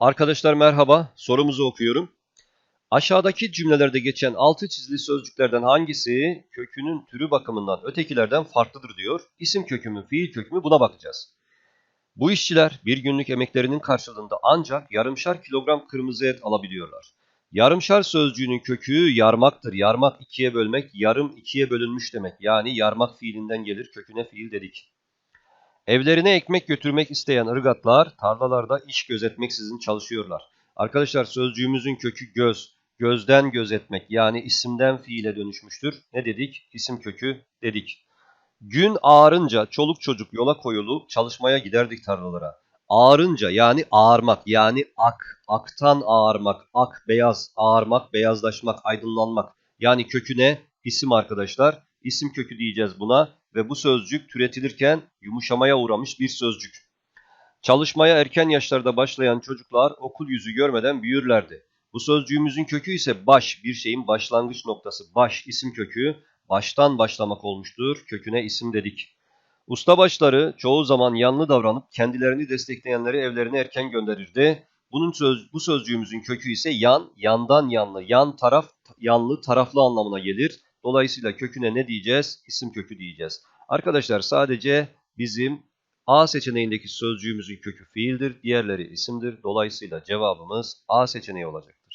Arkadaşlar merhaba. Sorumuzu okuyorum. Aşağıdaki cümlelerde geçen altı çizili sözcüklerden hangisi kökünün türü bakımından ötekilerden farklıdır diyor. İsim kökü mü, fiil kökü mü buna bakacağız. Bu işçiler bir günlük emeklerinin karşılığında ancak yarımşar kilogram kırmızı et alabiliyorlar. Yarımşar sözcüğünün kökü yarmaktır. Yarmak ikiye bölmek, yarım ikiye bölünmüş demek. Yani yarmak fiilinden gelir, köküne fiil dedik. Evlerine ekmek götürmek isteyen ırgatlar tarlalarda iş gözetmeksizin çalışıyorlar. Arkadaşlar sözcüğümüzün kökü göz. Gözden gözetmek yani isimden fiile dönüşmüştür. Ne dedik? İsim kökü dedik. Gün ağarınca çoluk çocuk yola koyulup çalışmaya giderdik tarlalara. Ağarınca yani ağarmak yani ak, aktan ağarmak, ak beyaz, ağarmak, beyazlaşmak, aydınlanmak. Yani köküne isim arkadaşlar. İsim kökü diyeceğiz buna ve bu sözcük türetilirken yumuşamaya uğramış bir sözcük. Çalışmaya erken yaşlarda başlayan çocuklar okul yüzü görmeden büyürlerdi. Bu sözcüğümüzün kökü ise baş, bir şeyin başlangıç noktası. Baş, isim kökü, baştan başlamak olmuştur. Köküne isim dedik. Ustabaşları çoğu zaman yanlı davranıp kendilerini destekleyenleri evlerine erken gönderirdi. Bunun söz, bu sözcüğümüzün kökü ise yan, yandan yanlı, yan taraf, yanlı, taraflı anlamına gelir. Dolayısıyla köküne ne diyeceğiz? İsim kökü diyeceğiz. Arkadaşlar sadece bizim A seçeneğindeki sözcüğümüzün kökü fiildir, diğerleri isimdir. Dolayısıyla cevabımız A seçeneği olacaktır.